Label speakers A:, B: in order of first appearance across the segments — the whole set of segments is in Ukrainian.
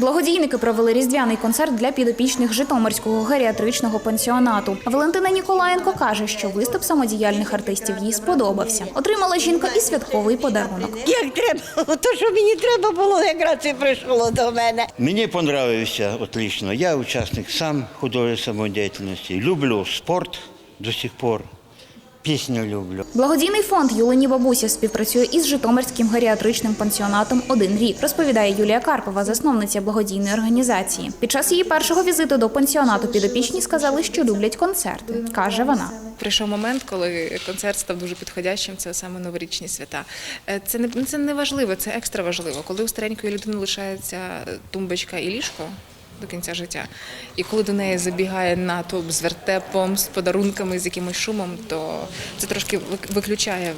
A: Благодійники провели різдвяний концерт для підопічних Житомирського геріатричного пенсіонату. Валентина Ніколаєнко каже, що виступ самодіяльних артистів їй сподобався. Отримала жінка і святковий подарунок.
B: Як треба, то що мені треба було, якраз і прийшло до мене.
C: Мені понравився отлично. Я учасник сам художественной самодеятельности. Люблю спорт до сих пор. Пісню люблю.
A: Благодійний фонд Юлині бабусі співпрацює із Житомирським геріатричним пенсіонатом один рік, розповідає Юлія Карпова, засновниця благодійної організації. Під час її першого візиту до пенсіонату підопічні сказали, що люблять концерти. каже вона.
D: Прийшов момент, коли концерт став дуже підходящим. Це саме новорічні свята. Е, Це не це не важливо, це екстра важливо. Коли у старенької людини лишається тумбочка і ліжко до кінця життя, і коли до неї забігає натовп з вертепом, з подарунками, з якимось шумом, то це трошки виключає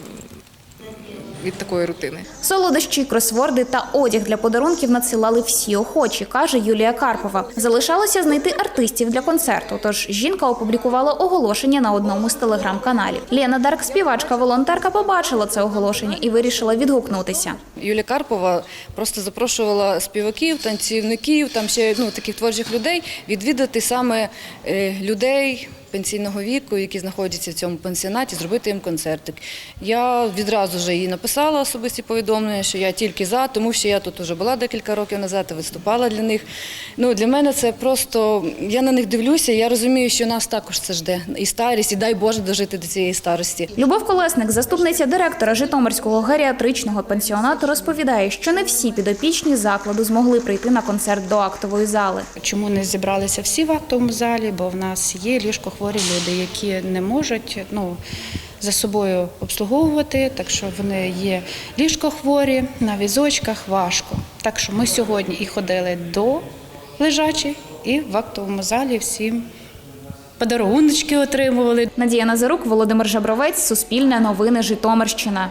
D: від такої рутини.
A: Солодощі, кросворди та одяг для подарунків надсилали всі охочі, каже Юлія Карпова. Залишалося знайти артистів для концерту. Тож жінка опублікувала оголошення на одному з телеграм-каналів. Лена Дарк, співачка, волонтерка, побачила це оголошення і вирішила відгукнутися.
E: Юлія Карпова просто запрошувала співаків, танцівників, там ще ну таких творчих людей відвідати саме е, людей пенсійного віку, які знаходяться в цьому пансіонаті, зробити їм концертик. Я відразу вже їй написала особисті повідомлення, що я тільки за, тому що я тут вже була декілька років назад і виступала для них. Ну для мене це просто я на них дивлюся. Я розумію, що нас також це жде і старість, і дай Боже дожити до цієї старості.
A: Любов Колесник, заступниця директора Житомирського геріатричного пенсіонату, розповідає, що не всі підопічні закладу змогли прийти на концерт до актової зали.
F: Чому не зібралися всі в актовому залі? Бо в нас є ліжкохворі люди, які не можуть ну, за собою обслуговувати, так що вони є ліжкохворі, на візочках важко. Так що ми сьогодні і ходили до лежачих, і в актовому залі всім подаруночки отримували.
A: Надія Назарук, Володимир Жабровець, Суспільне новини, Житомирщина.